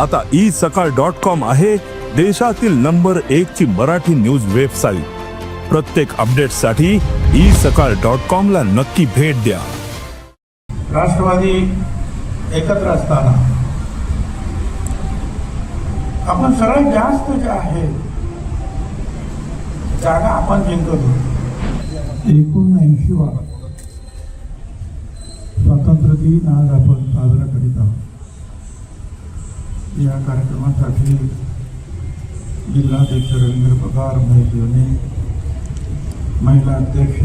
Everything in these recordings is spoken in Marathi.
आता ई सकाळ डॉट कॉम आहे देशातील नंबर एक ची मराठी न्यूज वेबसाईट. प्रत्येक अपडेटसाठी ई सकाळ डॉट कॉम ला नक्की भेट द्या. राष्ट्रवादी एकत्र असताना आपण सर्वात जास्त जे आहे जागा आपण जिंकतो. एकोणऐंशी वा. स्वातंत्र्य दिन आज आपण साजरा करीत आहोत. या कार्यक्रमासाठी जिल्हाध्यक्ष रवींद्र पगार महेश महिला अध्यक्ष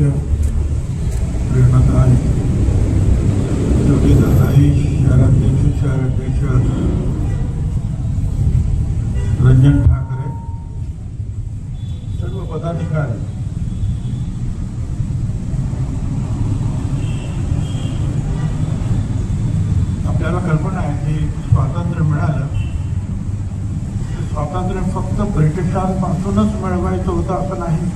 प्रेरणाताई ज्योतिदाताई शहराध्यक्ष शहराध्यक्ष रंजन ठाकरे सर्व पदाधिकारी आपल्याला कल्पना आहे की स्वातंत्र्य मिळालं. ते स्वातंत्र्य फक्त ब्रिटिशांपासूनच मिळवायचं होतं असं नाही.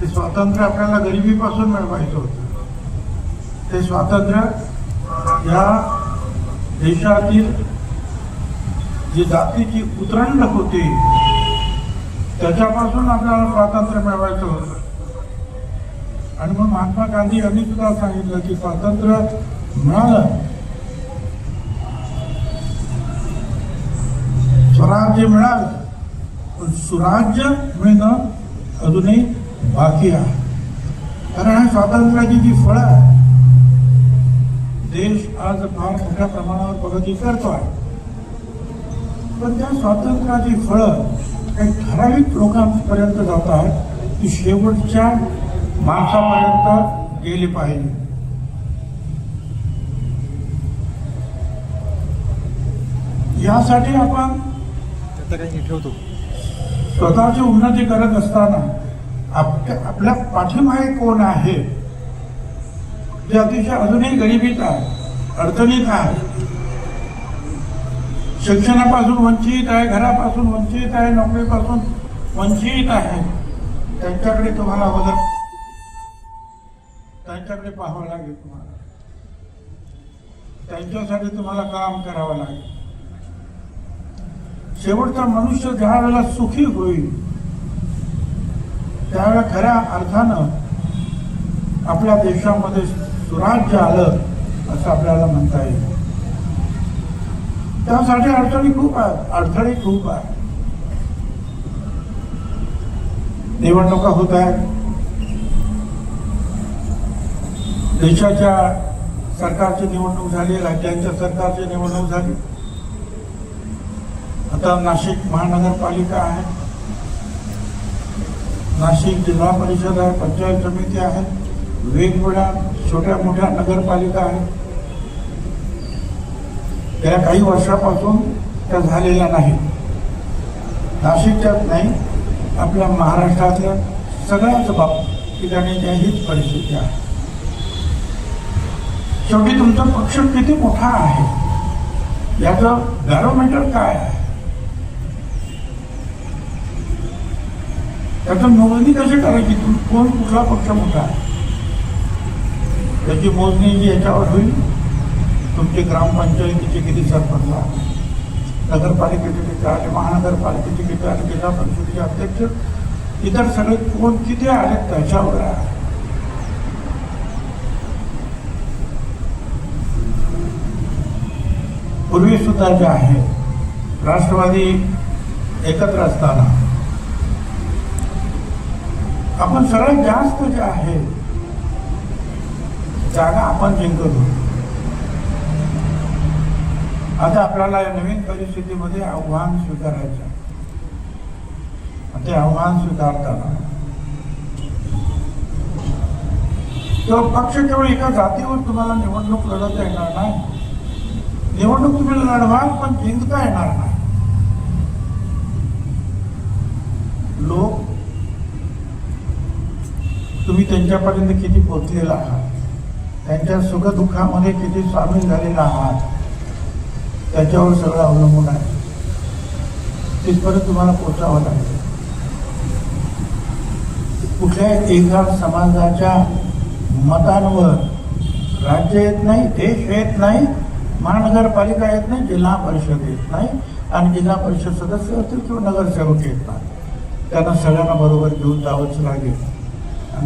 ते स्वातंत्र्य आपल्याला गरिबीपासून मिळवायचं होतं. ते स्वातंत्र्य या देशातील जी जातीची उतरंड होती त्याच्यापासून आपल्याला स्वातंत्र्य मिळवायचं होतं. आणि मग महात्मा गांधी यांनी सुद्धा सांगितलं की स्वातंत्र्य मिळालं स्वराज्य मिळालं पण सुराज्य मिळणं अजूनही बाकी आहे कारण हा स्वातंत्र्याची जी फळं आहे देश आज फार मोठ्या प्रमाणावर प्रगती करतो आहे पण त्या स्वातंत्र्याची फळं काही ठराविक लोकांपर्यंत जात आहेत ती शेवटच्या माणसापर्यंत गेली पाहिजे यासाठी आपण स्वतःची उन्नती करत असताना आपल्या पाठीमागे कोण आहे? जे अतिशय अजूनही गरिबीत आहे अडचणीत आहे. शिक्षणापासून वंचित आहे घरापासून वंचित आहे नोकरीपासून वंचित आहे. त्यांच्याकडे तुम्हाला अगोदर त्यांच्याकडे पाहावं लागेल तुम्हाला. त्यांच्यासाठी तुम्हाला काम करावं लागेल. शेवटचा मनुष्य ज्या वेळेला सुखी होईल त्यावेळेला खऱ्या अर्थानं आपल्या देशामध्ये सुराज्य आलं असं आपल्याला म्हणता येईल. त्यासाठी अडचणी खूप आहेत अडथळे खूप आहेत. निवडणुका होत आहेत. देशाच्या सरकारची निवडणूक झाली राज्यांच्या सरकारची निवडणूक झाली. आता नाशिक महानगरपालिका आहे. नाशिक जिल्हा परिषद आहे पंचायत समिती आहे वेगवेगळ्या छोट्या मोठ्या नगरपालिका आहेत गेल्या काही वर्षापासून त्या झालेल्या नाहीत. नाशिकच्याच नाही आपल्या महाराष्ट्रातल्या सगळ्याच बाबतीत ठिकाणी त्या हीच परिस्थिती आहे. शेवटी तुमचा पक्ष किती मोठा आहे? याचं बॅरोमीटर काय आहे? त्याचं मोजणी कशी करायची? तुम कोण कुठला पक्ष मोठा आहे? त्याची मोजणी जी याच्यावर होईल. तुमची ग्रामपंचायतीचे किती सरपंचला नगरपालिकेचे किती आले महानगरपालिकेचे किती आले जिल्हा परिषदेचे अध्यक्ष? इतर सगळे कोण किती आले त्याच्यावर आहे. पूर्वी सुद्धा जे आहे राष्ट्रवादी एकत्र असताना आपण सर्वात जास्त जे आहे जागा आपण जिंकत. होतो आता आपल्याला या नवीन परिस्थितीमध्ये आव्हान स्वीकारायचं ते आव्हान स्वीकारताना तो पक्ष केवळ एका जातीवर तुम्हाला निवडणूक लढवता येणार नाही. निवडणूक तुम्ही लढवाल पण जिंकता येणार नाही. लोक तुम्ही त्यांच्यापर्यंत किती पोचलेला आहात? त्यांच्या सुखदुःखामध्ये किती सामील झालेला आहात? त्याच्यावर सगळं अवलंबून आहे. तिथपर्यंत तुम्हाला पोचावं लागेल. कुठल्याही एका समाजाच्या मतांवर राज्य येत नाही देश येत नाही महानगरपालिका येत नाही जिल्हा परिषद येत नाही आणि जिल्हा परिषद सदस्य असतील किंवा नगरसेवक येत नाही. त्यांना सगळ्यांना बरोबर घेऊन जावंच लागेल.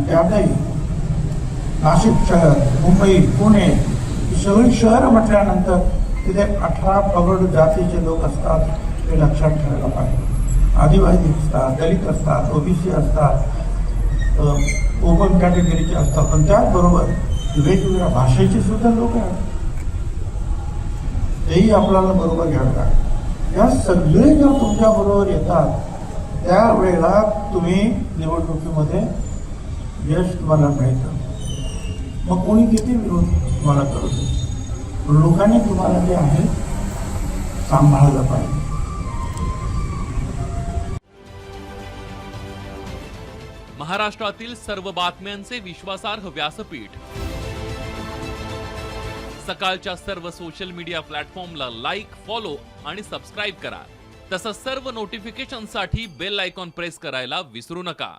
त्यातही नाशिक शहर मुंबई पुणे सगळी शहरं म्हटल्यानंतर तिथे अठरा पगड जातीचे लोक असतात हे लक्षात ठेवायला पाहिजे. आदिवासी असतात दलित असतात ओबीसी असतात ओपन कॅटेगरीचे असतात. पण त्याचबरोबर वेगवेगळ्या भाषेचे सुद्धा लोक आहेत. तेही आपल्याला बरोबर घ्यावं लागेल या सगळे जर तुमच्या बरोबर येतात त्यावेळेला तुम्ही निवडणुकीमध्ये यश तुम्हाला मिळतं. मग कोणी किती विरोध तुम्हाला करू लोकांनी तुम्हाला जे आहे सांभाळलं पाहिजे. महाराष्ट्रातील सर्व बातम्यांचे विश्वासार्ह व्यासपीठ. सकाळच्या सर्व सोशल मीडिया प्लॅटफॉर्मला लाईक फॉलो आणि सबस्क्राईब करा. तसंच सर्व नोटिफिकेशनसाठी बेल आयकॉन प्रेस करायला विसरू नका.